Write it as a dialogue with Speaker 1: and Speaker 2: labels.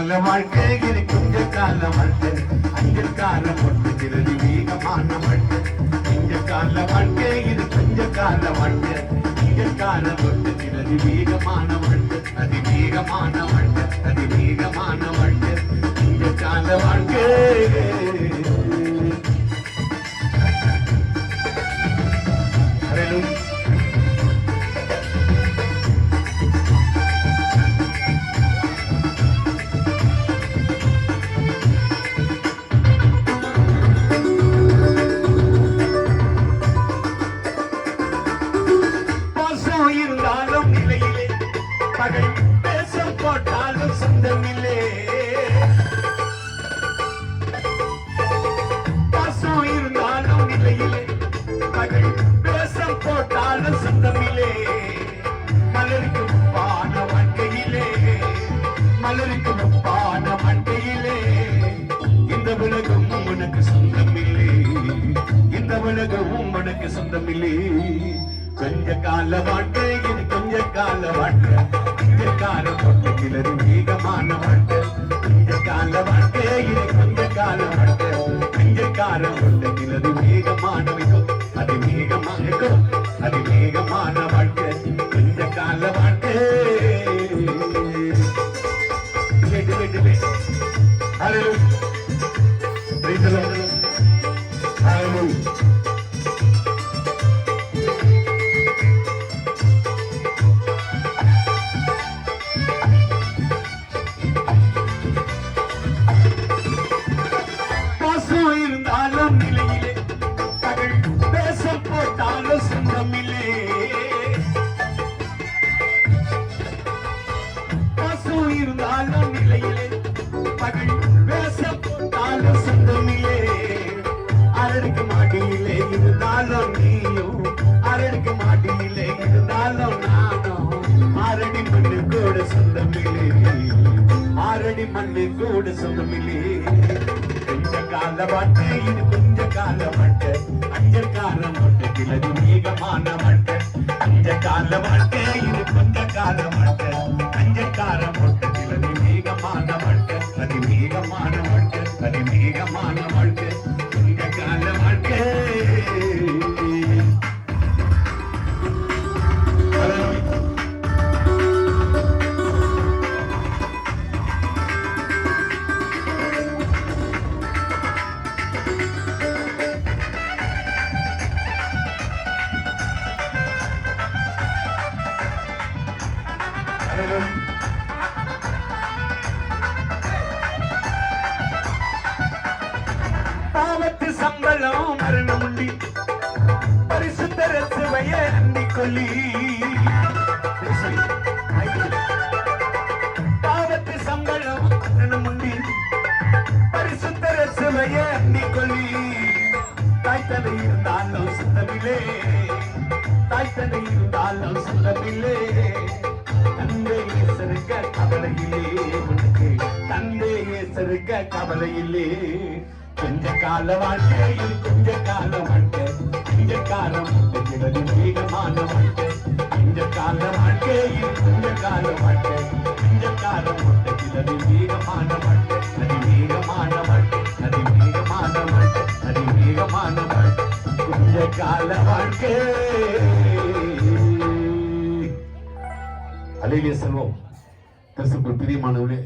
Speaker 1: கால வாழ்க்கை இது கால வாழ்க்கை. அஞ்சல் கால பொட்டுகிறது வேகமான வாழ்க்கை இங்க கால வாழ்க்கை இது கொஞ்ச கால வாழ்க்கை. அஞ்சல் கால பொட்டுகிறது வேகமான வாழ்க்கை அதிவேகமான வாழ்க்கை அதிவேகமான வாழ்க்கை இங்க கால வாழ்க்கை. பகை வேஷம் போட்டாலும் சொந்தமில்லே மலருக்கு முப்பான வாழ்க்கையிலே. மலருக்கு முப்பான வாழ்க்கையிலே. இந்த உலகம் உனக்கு சொந்தமில்லை. இந்த உலகம் உனக்கு சொந்தமில்லை. கொஞ்ச கால வாழ்க்கை இது கொஞ்ச கால வாழ்க்கை. இந்த கால வாழ்க்கை வேகமான வாழ்க்கை. இந்த கால வாழ்க்கை இது கொஞ்ச கால வாழ்க்கை. கொஞ்ச கால வாழ்க்கை வேகமான இருந்தாலும் நிலையிலே. பகல் பேச போட்டாலும் சொந்தமில்லே. பசு இருந்தாலும் நிலையிலே. பகல் பேச போட்டாலும் சொந்தமில்லே. அரடுக்கு மாட்டியிலே இருந்தாலும் நீயும் அரடுக்கு மாட்டியிலே இருந்தாலும் நானும். ஆரடி மண்ணு கூட சொந்தமில்லே. ஆரடி மண்ணு கூட சொந்தமில்லே. கால வாட்டு இது கொஞ்ச கால வாட்டு அஞ்சல் கால வாட்டு கிளறி வேகமான வாட்டு அஞ்ச கால வாட்டு இது கொஞ்ச கால வாட்டு பாவத்து சம்பளம் மரணம் உண்டி பரிசு சுவைய அண்டிக் கொள்ளி பாவத்து சம்பளம் மரணம் உண்டி பரிசுத்தர சுவைய அண்டிக் கொள்ளி தாய் தலை இருந்தாலும் சுத்தமில்லே தாய் தலை இருந்தாலும் சுத்தமில்லே. கவலையிலே உனக்கு தந்தையே இயேசருக்க கவலையிலே. கொஞ்ச கால வாழ்க்கையில் கொஞ்ச கால வாழ்க்கை கொஞ்ச காலம் இருக்கிறது வேகமான வாழ்க்கை. கொஞ்ச கால வாழ்க்கையில் கொஞ்ச கால வாழ்க்கை கொஞ்ச காலம் இருக்கிறது வேகமான வாழ்க்கை. அது வேகமான வாழ்க்கை அது வேகமான வாழ்க்கை அது வேகமான வாழ்க்கை. கொஞ்ச கால வாழ்க்கை. அலையிலே செல்வோம். கிறிஸ்துக்குள் பிரியமானவர்களே